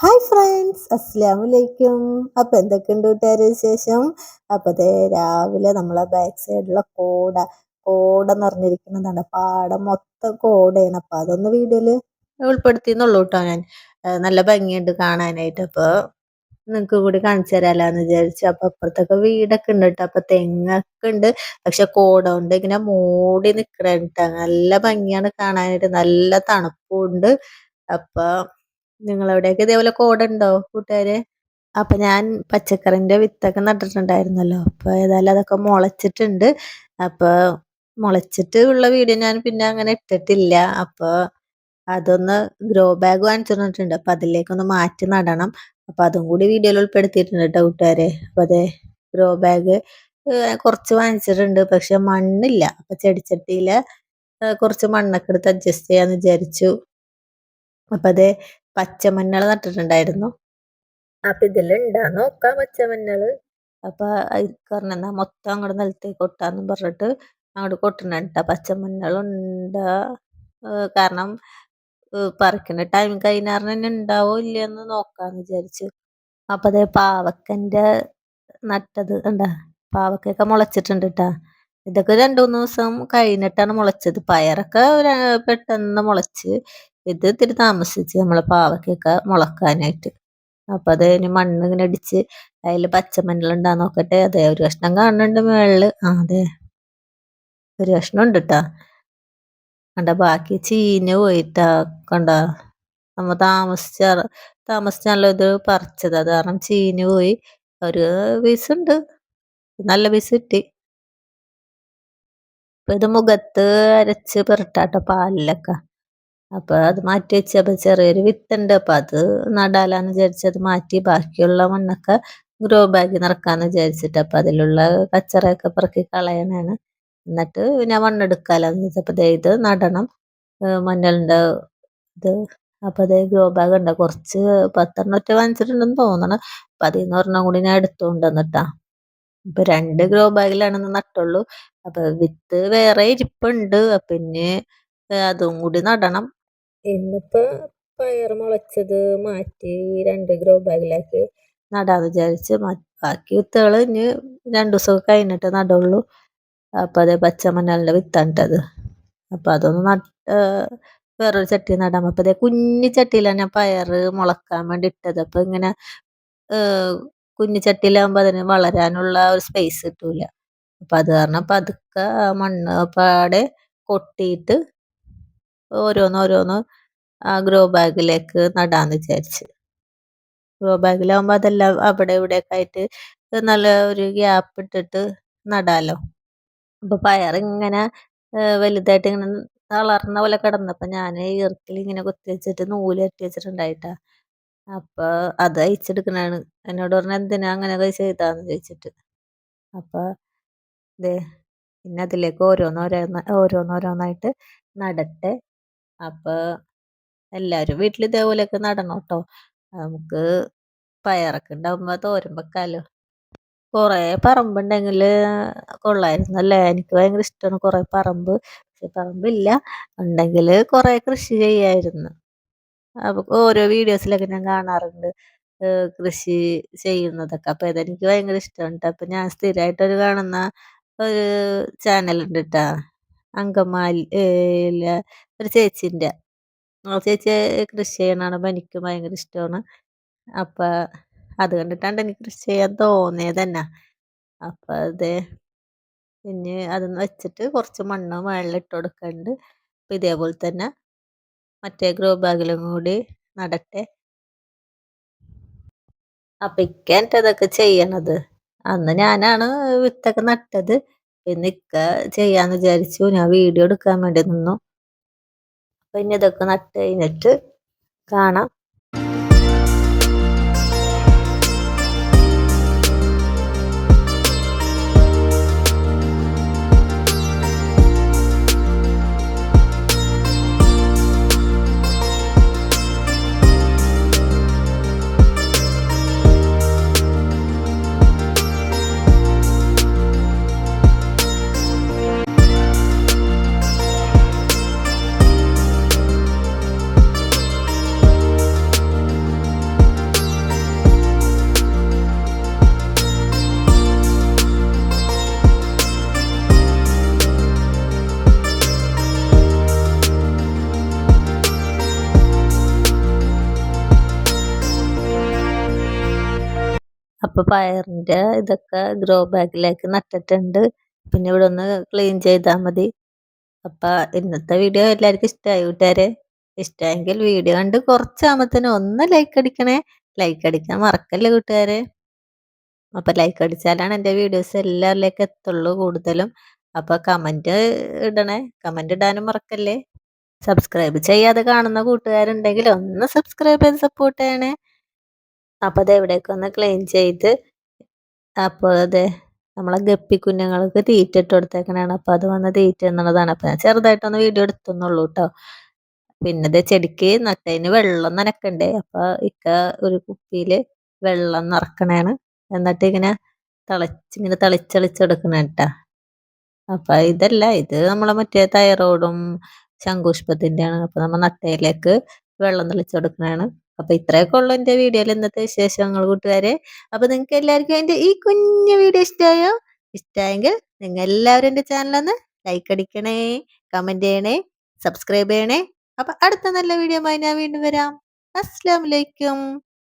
Hi friends അസ്സാം വലൈക്കും അപ്പം എന്തൊക്കെയുണ്ട് കൂട്ടുകാർ വിശേഷം? അപ്പോൾ അതേ രാവിലെ നമ്മളെ ബാക്ക് സൈഡിലെ കോട കോട നിറഞ്ഞിരിക്കുന്നതാണ്. പാടം മൊത്തം കോടയാണ്. അപ്പം അതൊന്ന് വീഡിയോയിൽ ഉൾപ്പെടുത്തിയെന്നുള്ളൂ കേട്ടോ ഞാൻ. നല്ല ഭംഗിയുണ്ട് കാണാനായിട്ട്. അപ്പോൾ നിങ്ങൾക്ക് കൂടി കാണിച്ചു തരാമല്ലോ വിചാരിച്ചു. അപ്പം അപ്പുറത്തൊക്കെ വീടൊക്കെ ഉണ്ട് കേട്ടോ അപ്പം തെങ്ങൊക്കെ ഉണ്ട്. പക്ഷെ കോട ഉണ്ട് ഇങ്ങനെ മൂടി നിൽക്കണ നല്ല ഭംഗിയാണ് കാണാനായിട്ട്. നല്ല തണുപ്പുണ്ട് അപ്പം നിങ്ങളവിടെയൊക്കെ ഇതേപോലെ കോടുണ്ടോ കൂട്ടുകാരെ? അപ്പൊ ഞാൻ പച്ചക്കറിന്റെ വിത്തൊക്കെ നട്ടിട്ടുണ്ടായിരുന്നല്ലോ. അപ്പൊ ഏതായാലും അതൊക്കെ മുളച്ചിട്ടുണ്ട്. അപ്പൊ മുളച്ചിട്ട് ഉള്ള വീഡിയോ ഞാൻ പിന്നെ അങ്ങനെ ഇട്ടിട്ടില്ല. അപ്പൊ അതൊന്ന് ഗ്രോ ബാഗ് വാങ്ങിച്ചിട്ടുണ്ട് അപ്പൊ അതിലേക്കൊന്ന് മാറ്റി നടണം. അപ്പൊ അതും കൂടി വീഡിയോയിൽ ഉൾപ്പെടുത്തിയിട്ടുണ്ട് കേട്ടോ കൂട്ടുകാരെ. അപ്പൊ അതെ ഗ്രോ ബാഗ് കുറച്ച് വാങ്ങിച്ചിട്ടുണ്ട്. പക്ഷെ മണ്ണില്ല. അപ്പൊ ചെടിച്ചട്ടിയിൽ കുറച്ച് മണ്ണൊക്കെ എടുത്ത് അഡ്ജസ്റ്റ് ചെയ്യാന്ന് വിചാരിച്ചു. അപ്പൊ അതെ പച്ചമഞ്ഞൾ നട്ടിട്ടുണ്ടായിരുന്നു. അപ്പൊ ഇതിലുണ്ടാ. നോക്കാം പച്ചമഞ്ഞൾ. അപ്പൊ പറഞ്ഞ മൊത്തം അങ്ങോട്ട് നിലത്തേക്ക് കൊട്ടാന്ന് പറഞ്ഞിട്ട് അങ്ങോട്ട് കൊട്ടണട്ട പച്ചമഞ്ഞളുണ്ട്. കാരണം പറിക്കുന്ന ടൈം കഴിഞ്ഞാറിന് തന്നെ ഉണ്ടാവോ ഇല്ലയെന്ന് നോക്കാന്ന് വിചാരിച്ചു. അപ്പൊ അതേ പാവക്കന്റെ നട്ടത് ഉണ്ടാ പാവക്കൊക്കെ മുളച്ചിട്ടുണ്ട് കേട്ടാ ഇതൊക്കെ രണ്ടു മൂന്ന് ദിവസം കഴിഞ്ഞിട്ടാണ് മുളച്ചത്. പയറൊക്കെ പെട്ടെന്ന് മുളച്ച്. ഇത് ഇത്തിരി താമസിച്ച് നമ്മളെ പാവക്കൊക്കെ മുളക്കാനായിട്ട്. അപ്പം അത് ഇനി മണ്ണ് ഇങ്ങനെ അടിച്ച് അതിൽ പച്ചമഞ്ഞൾ ഉണ്ടാ നോക്കട്ടെ. അതെ ഒരു കഷ്ണം കാണുന്നുണ്ട് മേളിൽ. ആ അതെ. ഒരു കഷ്ണം ഉണ്ട് കേട്ടാ കണ്ട ബാക്കി ചീഞ്ഞ് പോയിട്ടാ കണ്ട. നമ്മ താമസിച്ച താമസിച്ചാണല്ലോ ഇത് പറിച്ചത്. അത് കാരണം ചീഞ്ഞ് പോയി. ഒരു പീസ് ഉണ്ട്. നല്ല പീസ് കിട്ടി. ഇപ്പം ഇത് മുഖത്ത് അരച്ച് പെരട്ടാട്ടോ പാലിലൊക്കെ. അപ്പൊ അത് മാറ്റി വെച്ചപ്പോ ചെറിയൊരു വിത്തുണ്ട്. അപ്പൊ അത് നടാലാന്ന് വിചാരിച്ചത് മാറ്റി. ബാക്കിയുള്ള മണ്ണൊക്കെ ഗ്രോ ബാഗിൽ നിറക്കാന്ന് വിചാരിച്ചിട്ട് അപ്പൊ അതിലുള്ള കച്ചറയൊക്കെ പെറുക്കി കളയണാണ്. എന്നിട്ട് ഞാൻ മണ്ണെടുക്കാലെന്ന് വെച്ചപ്പോ ഇത് നടണം. മഞ്ഞളിന്റെ ഇത്. അപ്പൊ അതേ ഗ്രോ ബാഗ് ഉണ്ട്. കുറച്ച് പത്തെണ്ണം ഒറ്റ വാങ്ങിച്ചിട്ടുണ്ടെന്ന് തോന്നണം. അപ്പൊ അതിൽ നിന്ന് ഒരെണ്ണം കൂടി ഞാൻ എടുത്തുകൊണ്ടുവന്നിട്ടാ ഇപ്പൊ രണ്ട് ഗ്രോ ബാഗിലാണെന്ന് നട്ടുള്ളൂ. അപ്പൊ വിത്ത് വേറെ ഇരിപ്പുണ്ട്. പിന്നെ അതും കൂടി നടണം. ഇന്നിപ്പോ പയർ മുളച്ചത് മാറ്റി രണ്ട് ഗ്രോ ബാഗിലാക്കി നടാന്ന് വിചാരിച്ച് ബാക്കി വിത്തുകൾ ഇനി രണ്ടു ദിവസമൊക്കെ കഴിഞ്ഞിട്ട് നടുള്ളൂ. അപ്പോൾ അതേ പച്ചമഞ്ഞളിന്റെ വിത്താണിട്ടത് അപ്പോൾ അതൊന്ന് നട്ട് വേറൊരു ചട്ടി നടാം. അപ്പോൾ അതേ കുഞ്ഞു ചട്ടിയിലാണ് ഞാൻ പയർ മുളക്കാൻ വേണ്ടി ഇട്ടത്. അപ്പോൾ ഇങ്ങനെ കുഞ്ഞു ചട്ടിയിലാകുമ്പോൾ അതിന് വളരാനുള്ള ഒരു സ്പേസ് കിട്ടൂല. അപ്പം അത് കാരണം പതുക്കെ മണ്ണ് പാടെ കൊട്ടിയിട്ട് ഓരോന്ന് ഓരോന്ന് ആ ഗ്രോ ബാഗിലേക്ക് നടാന്ന് വിചാരിച്ച്. ഗ്രോ ബാഗിലാകുമ്പോൾ അതെല്ലാം അവിടെ ഇവിടെയൊക്കെ ആയിട്ട് നല്ല ഒരു ഗ്യാപ്പ് ഇട്ടിട്ട് നടാലോ. അപ്പൊ ഇങ്ങനെ വലുതായിട്ട് ഇങ്ങനെ തളർന്ന പോലെ കിടന്നപ്പോ ഞാൻ ഈർക്കിൽ ഇങ്ങനെ കുത്തി വെച്ചിട്ട് നൂൽ കെട്ടി വെച്ചിട്ടുണ്ടായിട്ടാ. അപ്പൊ അത് അയച്ചെടുക്കണാണ് എന്നോട് പറഞ്ഞ എന്തിനാ അങ്ങനെ ചെയ്താന്ന് ചോദിച്ചിട്ട്. അപ്പൊ ഇതേ പിന്നെ അതിലേക്ക് ഓരോന്നോരോന്ന് ഓരോന്നോരോന്നായിട്ട് നടട്ടെ. അപ്പോൾ എല്ലാവരും വീട്ടിൽ ഇതേപോലെയൊക്കെ നടണം കേട്ടോ നമുക്ക് പയറൊക്കെ ഉണ്ടാകുമ്പോൾ തോരൻ വെക്കാമല്ലോ കുറേ പറമ്പുണ്ടെങ്കിൽ കൊള്ളായിരുന്നല്ലേ? എനിക്ക് ഭയങ്കര ഇഷ്ടമാണ് കുറേ പറമ്പ്. പക്ഷെ പറമ്പില്ല. ഉണ്ടെങ്കിൽ കുറേ കൃഷി ചെയ്യായിരുന്നു. അപ്പോൾ ഓരോ വീഡിയോസിലൊക്കെ ഞാൻ കാണാറുണ്ട്. കൃഷി ചെയ്യുന്നതൊക്കെ. അപ്പോൾ ഇതെനിക്ക് ഭയങ്കര ഇഷ്ടമുണ്ട് അപ്പോൾ ഞാൻ സ്ഥിരമായിട്ടൊരു കാണുന്ന ഒരു ചാനലുണ്ട് കേട്ടോ അങ്കമാലി ഒരു ചേച്ചീന്റെ. ആ ചേച്ചി കൃഷി ചെയ്യണ എനിക്ക് ഭയങ്കര ഇഷ്ടമാണ്. അപ്പോൾ അത് കണ്ടിട്ടാണ് എനിക്ക് കൃഷി ചെയ്യാൻ തോന്നിയത് തന്നെ അപ്പോൾ അത് പിന്നെ അതൊന്ന് വെച്ചിട്ട് കുറച്ച് മണ്ണ് മുകളിലിട്ട് കൊടുക്കുന്നുണ്ട് അപ്പം ഇതേപോലെ തന്നെ മറ്റേ ഗ്രോ ബാഗിലും കൂടി നടട്ടെ. അപ്പം ഇക്ക അതൊക്കെ ചെയ്യണത്. അന്ന് ഞാനാണ് വിത്തൊക്കെ നട്ടത്. പിന്നെ ഇക്ക ചെയ്യാന്ന് വിചാരിച്ചു. ഞാൻ വീഡിയോ എടുക്കാൻ വേണ്ടി നിന്നു. അപ്പം ഇനി ഇതൊക്കെ നട്ട് കഴിഞ്ഞിട്ട് കാണാം. അപ്പൊ പയറിന്റെ ഇതൊക്കെ ഗ്രോ ബാഗിലേക്ക് നട്ടിട്ടുണ്ട്. പിന്നെ ഇവിടെ ഒന്ന് ക്ലീൻ ചെയ്താൽ മതി. അപ്പൊ ഇന്നത്തെ വീഡിയോ എല്ലാവർക്കും ഇഷ്ടമായി കൂട്ടുകാരെ? ഇഷ്ടമെങ്കിൽ വീഡിയോ കണ്ട് കുറച്ചാകുമ്പത്തേനും ഒന്ന് ലൈക്ക് അടിക്കണേ. ലൈക്ക് അടിക്കാൻ മറക്കല്ലേ കൂട്ടുകാരെ? അപ്പൊ ലൈക്ക് അടിച്ചാലാണ് എന്റെ വീഡിയോസ് എല്ലാവരിലേക്ക് എത്തുള്ളൂ കൂടുതലും. അപ്പൊ കമന്റ് ഇടണേ. കമന്റ് ഇടാനും മറക്കല്ലേ? സബ്സ്ക്രൈബ് ചെയ്യാതെ കാണുന്ന കൂട്ടുകാരുണ്ടെങ്കിൽ ഒന്ന് സബ്സ്ക്രൈബ് ചെയ്ത് സപ്പോർട്ട് ചെയ്യണേ. അപ്പോൾ അത് എവിടേക്ക് ഒന്ന് ക്ലീൻ ചെയ്ത് അപ്പോൾ അതെ നമ്മളെ ഗപ്പി കുഞ്ഞുങ്ങൾക്ക് തീറ്റ ഇട്ട് കൊടുത്തേക്കണാണ് അപ്പോൾ അത് വന്ന് തീറ്റ എന്നുള്ളതാണ്. അപ്പോൾ ഞാൻ ചെറുതായിട്ടൊന്ന് വീഡിയോ എടുത്തുന്നുള്ളൂ കേട്ടോ പിന്നെ ഇത് ചെടിക്ക് നട്ടതിന് വെള്ളം നനക്കണ്ടേ? അപ്പോൾ ഇക്ക ഒരു കുപ്പിയിൽ വെള്ളം നിറക്കണേണ്. എന്നിട്ട് ഇങ്ങനെ തിളച്ച് ഇങ്ങനെ തിളച്ചളിച്ചെടുക്കണ കേട്ടാ അപ്പം ഇതല്ല ഇത് നമ്മളെ മറ്റേ തൈറോയിഡും ശംഖുഷ്പത്തിന്റെയാണ് അപ്പോൾ നമ്മൾ നട്ടയിലേക്ക് വെള്ളം തെളിച്ചെടുക്കണതാണ് അപ്പൊ ഇത്രയൊക്കെ ഉള്ളു എന്റെ വീഡിയോയിൽ ഇന്നത്തെ വിശേഷങ്ങൾ കൂട്ടുകാരെ. അപ്പൊ നിങ്ങൾക്ക് എല്ലാവർക്കും എന്റെ ഈ കുഞ്ഞു വീഡിയോ ഇഷ്ടമായോ? ഇഷ്ടമായെങ്കിൽ നിങ്ങൾ എല്ലാവരും എന്റെ ചാനലൊന്ന് ലൈക്ക് അടിക്കണേ കമന്റ് ചെയ്യണേ സബ്സ്ക്രൈബ് ചെയ്യണേ. അപ്പൊ അടുത്ത നല്ല വീഡിയോ ഞാൻ വീണ്ടും വരാം. അസ്സാം വലൈക്കും